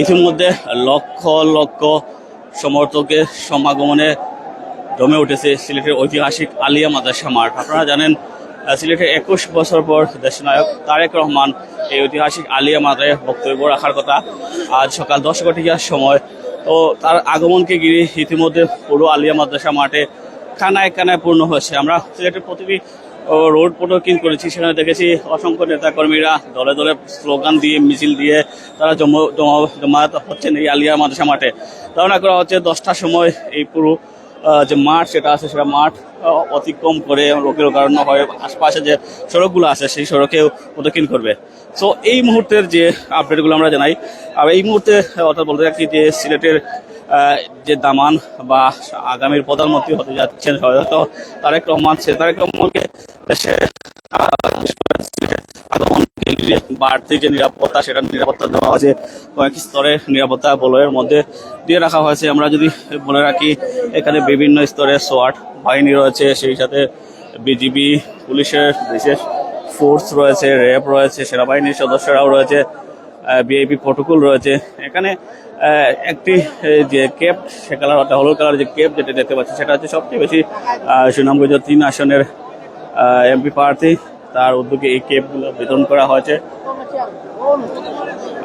ইতিমধ্যে লক্ষ লক্ষ সমর্থকের সমাগমনে জমে উঠেছে সিলেটের ঐতিহাসিক আলিয়া মাদ্রাসা মাঠ। আপনারা জানেন সিলেটে একুশ বছর পর দেশনায়ক তারেক রহমান এই ঐতিহাসিক আলিয়া মাদ্রাসায় বক্তব্য রাখার কথা আজ সকাল দশ ঘটিকার সময়। তো তার আগমনকে ঘিরে ইতিমধ্যে পুরো আলিয়া মাদ্রাসা মাঠে কানায় কানায় পূর্ণ হয়েছে। আমরা সিলেটের প্রতিটি ও, রোড প্রোটোকিং করেছি সেখানে দেখেছি অসংখ্য নেতাকর্মীরা দলে দলে স্লোগান দিয়ে মিছিল দিয়ে তারা জমা জমা জমায়েত হচ্ছেন এই আলিয়া মাদ্রাসা মাঠে। ধারণা করা হচ্ছে দশটার সময় এই পুরো যে মাঠ সেটা আছে সেটা মাঠ অতিক্রম করে লোকের কারণ হয় আশপাশে যে সড়কগুলো আছে সেই সড়কেও প্রদক্ষিণ করবে। সো এই মুহূর্তের যে আপডেটগুলো আমরা জানাই আর এই মুহূর্তে অর্থাৎ বলতে চাচ্ছি যে সিলেটের যে দামান বা আগামীর প্রধানমন্ত্রী হতে যাচ্ছেন হয়তো তারেক রহমান, সে তারেক রহমানকে দেশে বাড়তি যে নিরাপত্তা, সেটা নিরাপত্তা দেওয়া হয়েছে, কয়েক স্তরের নিরাপত্তা বলয়ের মধ্যে দিয়ে রাখা হয়েছে। আমরা যদি বলে রাখি, এখানে বিভিন্ন স্তরের সোয়াট বাহিনী রয়েছে, সেই সাথে বিজিবি, পুলিশের বিশেষ ফোর্স রয়েছে, র্যাব রয়েছে, সেনাবাহিনীর সদস্যরাও রয়েছে। বিআইপি প্রটোকল রয়েছে। এখানে একটি যে কেপ সে কালার অর্থাৎ হলুদ কালার যে কেপ যেটা দেখতে পাচ্ছি, সেটা হচ্ছে সবচেয়ে বেশি সুনামগঞ্জ তিন আসনের এমপি প্রার্থী। তার উদ্যোগে এই কেপগুলো বিতরণ করা হয়েছে।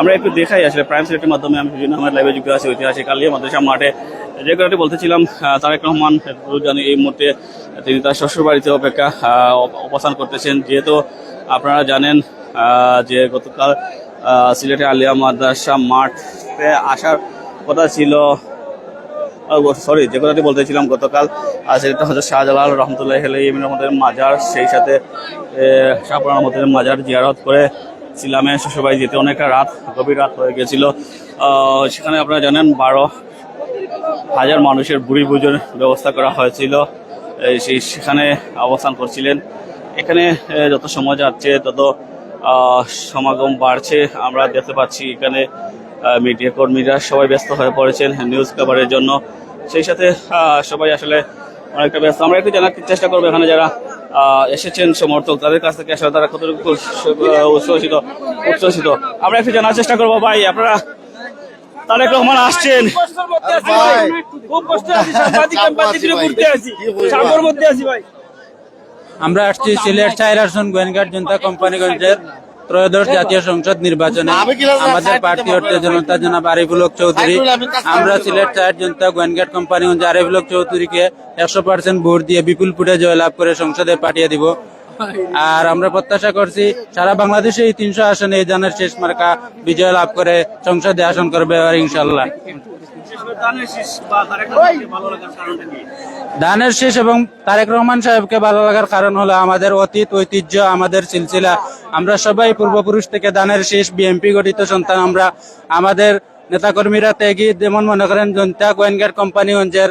আমরা একটু দেখাই আসলে প্রাইম সিলেটের মাধ্যমে আমি বিভিন্ন আমার লাইভে যুক্ত আছি ঐতিহাসিক আলিয়া মাদ্রাসা মাঠে। যে কথাটি বলতেছিলাম তারেক রহমান জানি এই মুহূর্তে, তিনি তার শ্বশুর বাড়িতে অপেক্ষা অবস্থান করতেছেন। যেহেতু আপনারা জানেন যে গতকাল সিলেটের আলিয়া মাদ্রাসা মাঠে আসার কথা ছিল সরি যে কথাটি বলতেছিলাম গতকাল এটা হচ্ছে শাহজালাল রহমতুল্লাহ ইমিন রহমতের মাজার, সেই সাথে শাহপুর রহমতের মাজার জিয়ারত করে ছিলামে শ্বশুরবাড়ি যেতে অনেকটা রাত, গভীর রাত হয়ে গেছিল। সেখানে আপনারা জানেন বারো হাজার মানুষের বুড়ি পুজোর ব্যবস্থা করা হয়েছিল। সেই সেখানে অবস্থান করছিলেন। এখানে যত সময় যাচ্ছে তত সমাগম বাড়ছে। আমরা দেখতে পাচ্ছি এখানে মিডিয়া কর্মীরা সবাই ব্যস্ত হয়ে পড়েছেন নিউজ কভারের জন্য। সেই সাথে সবাই আসলে অনেকটা ব্যস্ত। আমরা একটু জানার চেষ্টা করব এখানে যারা এসেছেন সমর্থক তাদের কাছ থেকে আসলে তারা কতটুকু উৎস- উচ্ছ্বসিত উচ্ছ্বসিত আমরা একটু জানার চেষ্টা করব ভাই আপনারা তারেক রহমান আসছেন। খুব কষ্ট আছি সাংবাদিক সাংবাদিক ঘুরতে আছি সাগর মধ্যে আছি ভাই। আমরা আসছি সিলেট চার আসন গোয়েনঘাট জনতা কোম্পানিগঞ্জের ত্রয়োদশ জাতীয় সংসদ নির্বাচনে। আমাদের প্রার্থী হচ্ছে জনতা জনাব আরিফুলক চৌধুরী। আমরা সিলেট চায়ের জনতা গোয়েনঘাট কোম্পানিগঞ্জ আরিফুলক চৌধুরীকে একশো পার্সেন্ট ভোট দিয়ে বিপুল ফুটে জয়লাভ করে সংসদে পাঠিয়ে দিব। আর আমরা প্রত্যাশা করছি সারা বাংলাদেশে এই তিনশো আসনে এই জানের শেষ মার্কা বিজয় লাভ করে সংসদে আসন করবে আর ইনশাল্লাহ দানের শেষ এবং তারেক রহমান সাহেবকে ভালো লাগার কারণ হলো আমাদের অতীত ঐতিহ্য আমাদের সিলসিলা। আমরা সবাই পূর্বপুরুষ থেকে দানের শেষ বিএমপি গঠিত সন্তান। আমরা আমাদের নেতাকর্মীরা ত্যাগী যেমন মনে করেন জনতা গোয়েনঘাট কোম্পানিগঞ্জের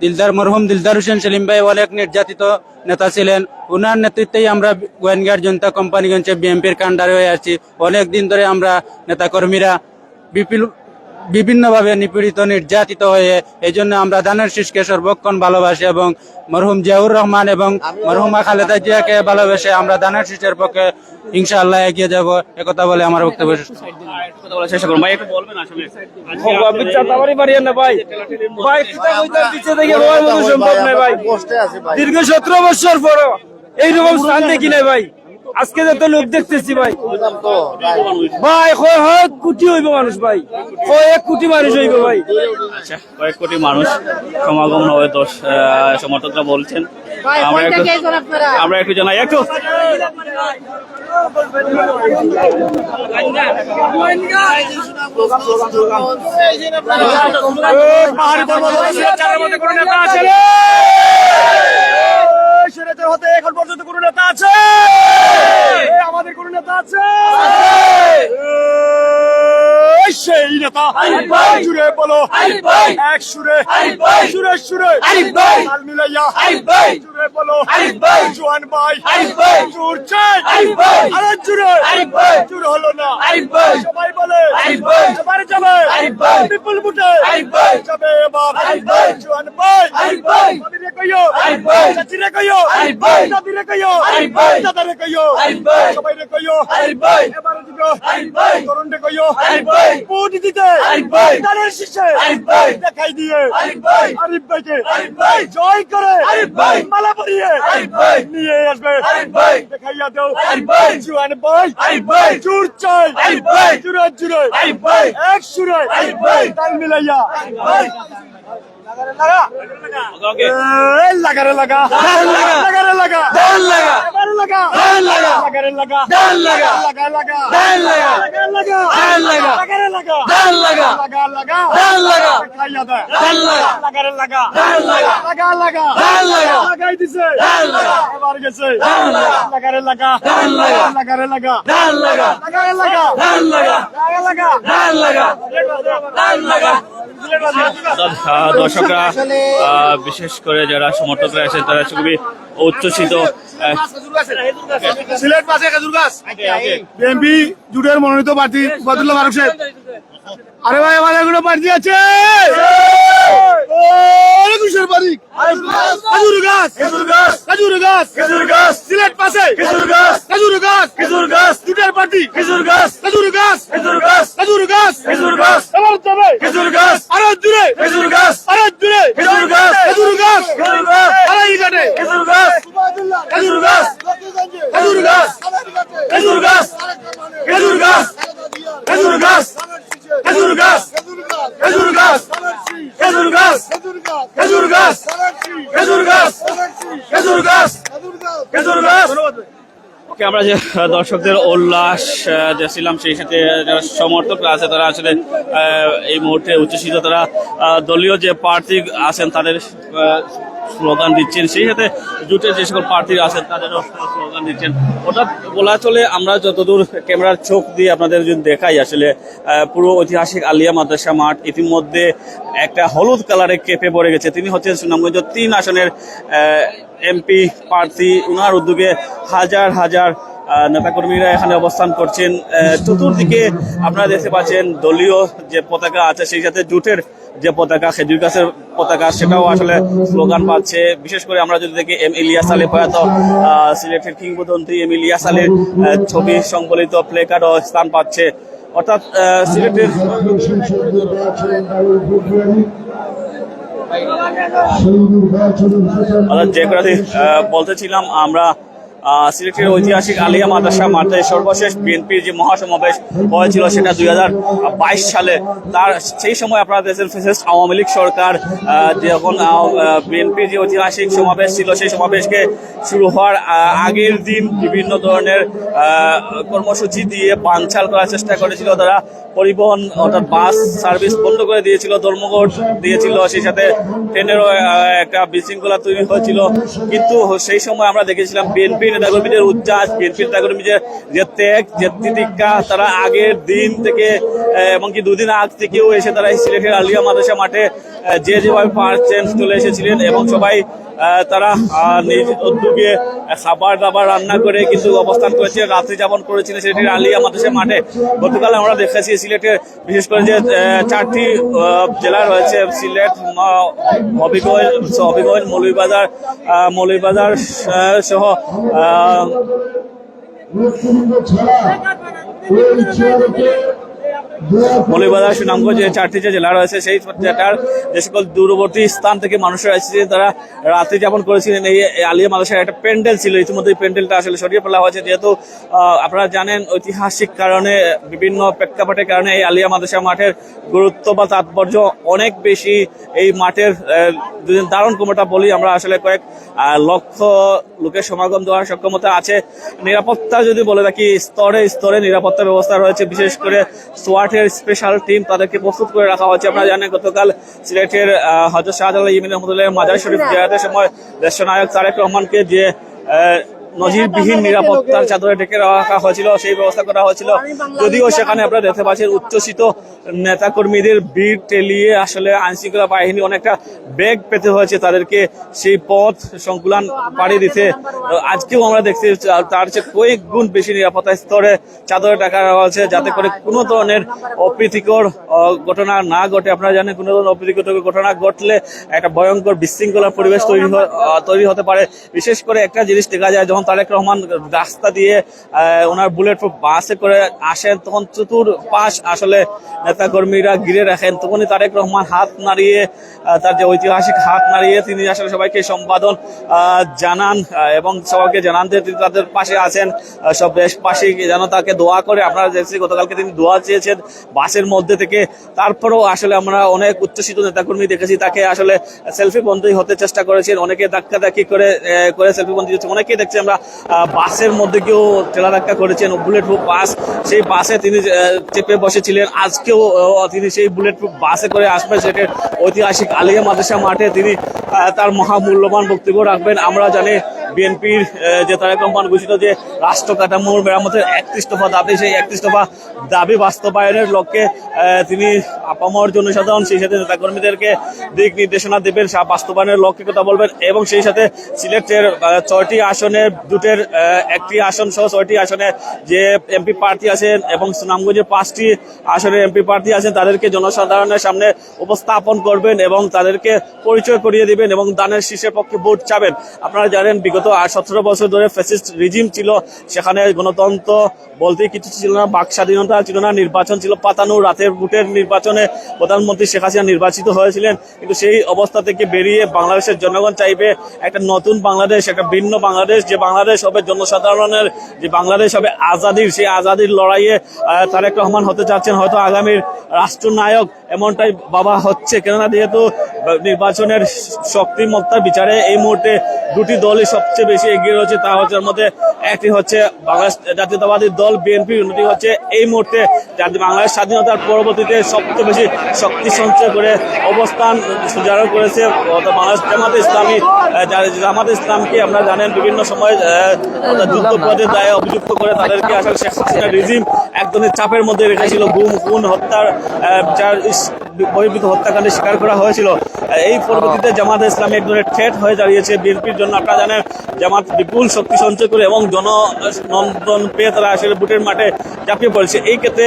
দিলদার মরহুম দিলদার হুসেন সেলিম ভাই অনেক নির্যাতিত নেতা ছিলেন। ওনার নেতৃত্বেই আমরা গোয়েনগার জনতা কোম্পানিগঞ্জে বিএমপির কাণ্ডারে হয়ে আছি অনেক দিন ধরে আমরা নেতাকর্মীরা বিপুল বিভিন্নভাবে নিপীড়িত নির্যাতিত হয়ে এই জন্য আমরা দানের শীষকে সর্বক্ষণ ভালোবাসি এবং মরহুম জিয়াউর রহমান এবং মরহুমা খালেদা জিয়াকে ভালোবেসে আমরা দানের শীষের পক্ষে ইনশাআল্লাহ এগিয়ে যাব। একথা বলে আমার বক্তব্য শেষ ভাই একটু বলবেন আসলে দীর্ঘ সতেরো বছর পর এইরকম স্থান দেখি নাই ভাই। আজকে যত লোক দেখতেছি ভাই। ভাই কয় হয় কোটি হইব মানুষ ভাই? কয় এক কোটি মানুষ হইব ভাই? আচ্ছা কয়েক কোটি মানুষ সমাগম হবে দশ আহ, সমর্থকরা বলছেন। আমরা একটু আমরা একটু জানাই একটু। পাহাড়ি পর্বত চারের মধ্যে কোনো নেতা আছে রে সেরেতের হতে এখন পর্যন্ত কোন নেতা আছে? আমাদের কোন নেতা আছে? সেই নেতা। জুড়ে বলো। এক সুরে। সুরে সুরে। তাল মিলাইয়া। জুড়ে বলো জোয়ান ভাই জোর চাই আরে জুড়ে জুড়ে হলো না সবাই বলে এবারে যাবে বিপুল বুটে যাবে এবার জোয়ান ভাই নদীরে কইও চাচিরে কইও নদীরে কইও দাদারে কইও সবাইরে কইও এবার দিগো তরুণরে কইও বুট দিতে দানের শীষে দেখাই দিয়ে আরিফ ভাইকে জয় করে মালা পরিয়ে নিয়ে আসবে। দেখাইয়া দাও। জোয়ান ভাই! জোর চাই। জুড়ে জুড়ে এক সুরে তাল মিলাইয়া। ওকে এই লাগারে লাগা। লাগারে লাগা। লাগারে লাগা। দর্শকরা বিশেষ করে যারা সমর্থকরা আছেন তারা খুবই উচ্ছ্বসিত সিলেট পাশে খেজুর গাছ। বিএনপি জুটের মনোনীত প্রার্থী বদুল্লাহ ফারুক সাহেব। আরে ভাই আমার এগুলো প্রার্থী আছে। বাড়ি খেজুর গাছ খেজুর গাছ। খেজুর গাছ। খেজুর গাছ সিলেট পাশে খেজুর গাছ। খেজুর গাছ। খেজুর গাছ জুটের প্রার্থী খেজুর গাছ। খেজুর গাছ। খেজুর গাছ খেজুর গাছ এবার যাবে খেজুর গাছ আরও দূরে খেজুর গাছ আরও দূরে খেজুর গাছ খেজুর গাছ খেজুর গাছ আরও এই ঘাটে খেজুর গাছ খেজুর গাছ খেজুর গাছ খেজুর গাছ খেজুর গাছ খেজুর গাছ খেজুর গাছ খেজুর গাছ খেজুর গাছ খেজুর গাছ খেজুর গাছ খেজুর গাছ খেজুর গাছ ওকে, আমরা যে দর্শকদের উল্লাস দেখছিলাম সেই সাথে যারা সমর্থকরা আছে, তারা আসলে এই মুহূর্তে উচ্ছ্বসিত। তারা দলীয় যে প্রার্থী আছেন, তাদের স্লোগান দিচ্ছেন। সেই সাথে জুটের যে সকল প্রার্থী আছেন, তাদেরও স্লোগান দিচ্ছেন। ওটা বলা চলে, আমরা যতদূর ক্যামেরার চোখ দিয়ে আপনাদের যদি দেখাই, আসলে পুরো ঐতিহাসিক আলিয়া মাদ্রাসা মাঠ ইতিমধ্যে একটা হলুদ কালারে কেঁপে পড়ে গেছে। তিনি হচ্ছেন সুনামগঞ্জ তিন আসনের এমপি প্রার্থী, উনার উদ্যোগে হাজার হাজার নেতাকর্মীরা এখানে অবস্থান করছেন। চতুর্দিকে আপনারা দেখতে পাচ্ছেন দলীয় যে পতাকা আছে, সেই সাথে জুটের যে পতাকা, খেজুর গাছের পতাকা, সেটাও আসলে স্লোগান পাচ্ছে। বিশেষ করে আমরা যদি দেখি এম ইলিয়াস আলী প্রয়াত সিলেটের কিংবদন্তি এম ইলিয়াস আলীর ছবি সংবলিত প্লে কার্ডও স্থান পাচ্ছে। অর্থাৎ সিলেটের যে কথা বলতেছিলাম আমরা সিলেটের ঐতিহাসিক আলিয়া মাদ্রাসা মাঠে সর্বশেষ বিএনপির যে মহাসমাবেশ হয়েছিল সেটা দুই বাইশ সালে। তার সেই সময় আপনারা দেখেছেন ফেসিস্ট আওয়ামী লীগ সরকার যখন বিএনপির যে ঐতিহাসিক সমাবেশ ছিল সেই সমাবেশকে শুরু হওয়ার আগের দিন বিভিন্ন ধরনের কর্মসূচি দিয়ে বানচাল করার চেষ্টা করেছিল তারা। পরিবহন অর্থাৎ বাস সার্ভিস বন্ধ করে দিয়েছিল, ধর্মঘট দিয়েছিল, সেই সাথে ট্রেনেরও একটা বিশৃঙ্খলা তৈরি হয়েছিল। কিন্তু সেই সময় আমরা দেখেছিলাম বিএনপি নেতাকর্মীদের উচ্ছ্বাস বিএনপি নেতাকর্মীদের যে ত্যাগ, যে তিতিক্ষা, তারা আগের দিন থেকে এমনকি দুদিন আগ থেকেও এসে তারা সিলেটের আলিয়া মাদ্রাসা মাঠে যে যেভাবে পারছেন চলে এসেছিলেন এবং সবাই তারা নিজ উদ্যোগে খাবার দাবার রান্না করে কিন্তু অবস্থান করেছে, রাত্রি যাপন করেছিল সিলেটের আলিয়া মাদ্রাসা মাঠে। গতকাল আমরা দেখেছি সিলেটে বিশেষ করে যে চারটি জেলা রয়েছে, সিলেট হবিগঞ্জ হবিগঞ্জ, মৌলভীবাজার মৌলভীবাজার সহ যে চারটি যে জেলা রয়েছে, সেই জেলার যে সকল দূরবর্তী স্থান থেকে মানুষরা তারা রাত্রি যাপন করেছিলেন। এই আলিয়া মাদ্রাসার একটা প্যান্ডেল ছিল ইতিমধ্যে প্যান্ডেলটা আসলে সরিয়ে ফেলা হয়েছে। যেহেতু আপনারা জানেন, ঐতিহাসিক কারণে, বিভিন্ন প্রেক্ষাপটের কারণে এই আলিয়া মাদ্রাসা মাঠের গুরুত্ব বা তাৎপর্য অনেক বেশি এই মাঠের দারুণ কোমরটা বলি আমরা আসলে কয়েক লক্ষ লোকের সমাগম দেওয়ার সক্ষমতা আছে। নিরাপত্তা যদি বলে থাকি, স্তরে স্তরে নিরাপত্তা ব্যবস্থা রয়েছে, বিশেষ করে সোয়াটের স্পেশাল টিম তাদেরকে প্রস্তুত করে রাখা হয়েছে। আপনারা জানেন গতকাল সিলেটের হজরত শাহজালাল ইমিন রহমতুল্লাহ মাজার শরীফ জিয়ারতের সময় দেশনায়ক তারেক রহমানকে যে নজিরবিহীন নিরাপত্তার চাদরে ঢেকে রাখা হয়েছিল সেই ব্যবস্থা করা হয়েছিল। যদিও সেখানে আপনারা দেখতে পাচ্ছেন উচ্ছ্বসিত নেতাকর্মীদের ভিড় টেলিয়ে আসলে আইনশৃঙ্খলা বাহিনী অনেকটা বেগ পেতে হয়েছে তাদেরকে সেই পথ সংকুলান পাড়ি দিতে। আজকেও আমরা দেখছি তার চেয়ে কয়েক গুণ বেশি নিরাপত্তা স্তরে চাদরে টাকা রাখা হয়েছে যাতে করে কোনো ধরনের অপ্রীতিকর ঘটনা না ঘটে। আপনারা জানেন কোনো ধরনের অপ্রীতিকর ঘটনা ঘটলে একটা ভয়ঙ্কর বিশৃঙ্খলার পরিবেশ তৈরি হয়- তৈরি হতে পারে। বিশেষ করে একটা জিনিস দেখা যায় যখন তারেক রহমান রাস্তা দিয়ে ওনার বুলেট বাসে করে আসেন, তখন চতুর পাশ আসলে নেতা কর্মীরা ঘিরে রাখেন। তখনই তারেক রহমান হাত নাড়িয়ে তার যে ঐতিহাসিক হাত নাড়িয়ে তিনি আসলে সবাইকে সম্পাদন জানান এবং সবাইকে জানান যে তিনি তাদের পাশে আছেন। সব দেশবাসী যেন তাকে দোয়া করে। আপনারা দেখছি গতকালকে তিনি দোয়া চেয়েছেন বাসের মধ্যে থেকে। তারপরেও আসলে আমরা অনেক উচ্ছ্বসিত নেতাকর্মী দেখেছি, তাকে আসলে সেলফি বন্ধই হতে চেষ্টা করেছেন। অনেকে ধাক্কা ধাক্কি করে করে সেলফি বন্ধি হচ্ছে অনেকেই দেখছি আমরা আহ, বাসের মধ্যে কেউ ঠেলা ধাক্কা করেছেন বুলেট প্রুফ বাস সেই বাসে তিনি চেপে বসেছিলেন। আজকেও তিনি সেই বুলেট প্রুফ বাসে করে আসবেন। সেটা ঐতিহাসিক আলিয়া মাদ্রাসা মাঠে তিনি তার মহামূল্যবান বক্তব্য রাখবেন। আমরা জানি বিএনপির যে তারেক রহমান ঘোষিত যে রাষ্ট্র কাঠামোর মেরামতের একত্রিশ দফা দাবি, সেই একত্রিশ দফা দাবি বাস্তবায়নের লক্ষ্যে তিনি আপামর জনসাধারণ, সেই সাথে নেতাকর্মীদেরকে দিক নির্দেশনা দেবেন বাস্তবায়নের লক্ষ্যে কথা বলবেন এবং সেই সাথে সিলেটের ছয়টি আসনে দুটের একটি আসন সহ ছয়টি আসনে যে এমপি প্রার্থী আছেন এবং সুনামগঞ্জের পাঁচটি আসনে এমপি প্রার্থী আছেন, তাদেরকে জনসাধারণের সামনে উপস্থাপন করবেন এবং তাদেরকে পরিচয় করিয়ে দিবেন এবং দানের শীর্ষের পক্ষে ভোট চাবেন। আপনারা জানেন, বিগত সতেরো বছর ধরে ফ্যাসিস্ট রিজিম ছিল। সেখানে গণতন্ত্র বলতে কিছু ছিল না, বাক স্বাধীনতা ছিল না, নির্বাচন ছিল। পাতানো রাতের ভোটের নির্বাচনে প্রধানমন্ত্রী শেখ হাসিনা নির্বাচিত হয়েছিলেন। কিন্তু সেই অবস্থা থেকে বেরিয়ে বাংলাদেশের জনগণ চাইবে একটা নতুন বাংলাদেশ, একটা ভিন্ন বাংলাদেশ। যে বাংলাদেশ হবে জনসাধারণের, যে বাংলাদেশ হবে আজাদির। সেই আজাদির লড়াইয়ে তারেক রহমান হতে চাচ্ছেন হয়তো আগামীর রাষ্ট্রনায়ক এমনটাই বাবা হচ্ছে। কেননা যেহেতু নির্বাচনের শক্তিমত্তার বিচারে এই মুহূর্তে দুটি দলই সবচেয়ে বেশি এগিয়ে রয়েছে তা হচ্ছে মধ্যে একটি হচ্ছে বাংলাদেশ জাতীয়তাবাদী দল বিএনপি অন্যটি হচ্ছে এই মুহূর্তে বাংলাদেশ স্বাধীনতার পরবর্তীতে সবচেয়ে বেশি শক্তি সঞ্চয় করে অবস্থান সুজারো করেছে। বাংলাদেশ জামাতে ইসলামী জামাতে ইসলামকে আমরা জানেন বিভিন্ন সময় যুদ্ধপদের দায়ে অভিযুক্ত করে তাদেরকে আসলে শেখ হাসিনা রিজিম একদমই চাপের মধ্যে রেখেছিল। গুম খুন হত্যার আহ, যার ইস- বহির্ভূত হত্যাকাণ্ডে স্বীকার করা হয়েছিল। এই পরবর্তীতে জামাত ইসলামী এক ধরনের থ্রেট হয়ে দাঁড়িয়েছে বিএনপির জন্য। আপনারা জানেন জামাত বিপুল শক্তি সঞ্চয় করে এবং জননন্দন পেয়ে তারা আসলে বুটের মাঠে ঝাঁপিয়ে পড়েছে। এই ক্ষেত্রে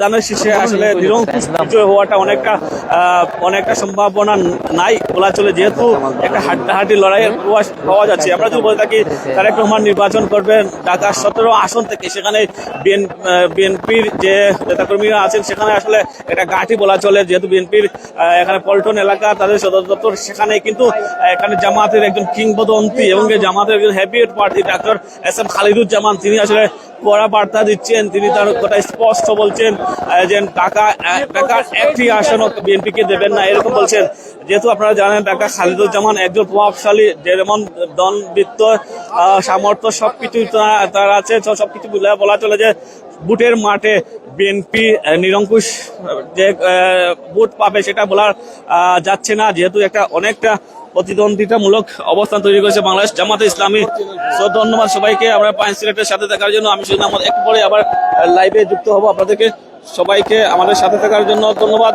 দানের শীর্ষে আসলে নিরঙ্কুশ হওয়াটা অনেকটা অনেকটা সম্ভাবনা নাই বলা চলে। যেহেতু একটা হাড্ডাহাড্ডি লড়াইয়ের প্রয়াস পাওয়া যাচ্ছে। আমরা যদি বলে থাকি, তারেক রহমান নির্বাচন করবেন ঢাকা সতেরো আসন থেকে। সেখানে বিএনপির যে নেতাকর্মীরা আছেন, সেখানে আসলে একটা ঘাঁটি বলা চলে। যেহেতু বিএনপির এখানে পল্টন এলাকা তাদের সদর দপ্তর সেখানে কিন্তু এখানে জামাতের একজন কিংবদন্তি এবং জামাতের একজন হ্যাপিয়েট party doctor S M Khaliduzzaman তিনি আসলে কড়া বার্তা দিচ্ছেন তিনি তার কথা স্পষ্ট বলছেন যে আহ, ঢাকার একটি আসনও বিএনপিকে দেবেন না এরকম বলছেন। যেহেতু আপনারা জানেন ঢাকা খালিদুজ্জামান একজন প্রভাবশালী যেমন দন বৃত্ত সামর্থ্য সবকিছু তার- আছে সবকিছু বলা চলে যে বুটের মাঠে বিএনপি নিরঙ্কুশ, যে বুট পাবে সেটা বলার যাচ্ছে না। যেহেতু একটা অনেকটা প্রতিদ্বন্দ্বিতামূলক অবস্থান তৈরি করেছে বাংলাদেশ জামাতে ইসলামী। সো, ধন্যবাদ সবাইকে। আমরা পাঁচ সিলেটের সাথে থাকার জন্য আমি শুধু আমার একটু পরে আবার লাইভে যুক্ত হব। আপনাদেরকে সবাইকে আমাদের সাথে থাকার জন্য ধন্যবাদ।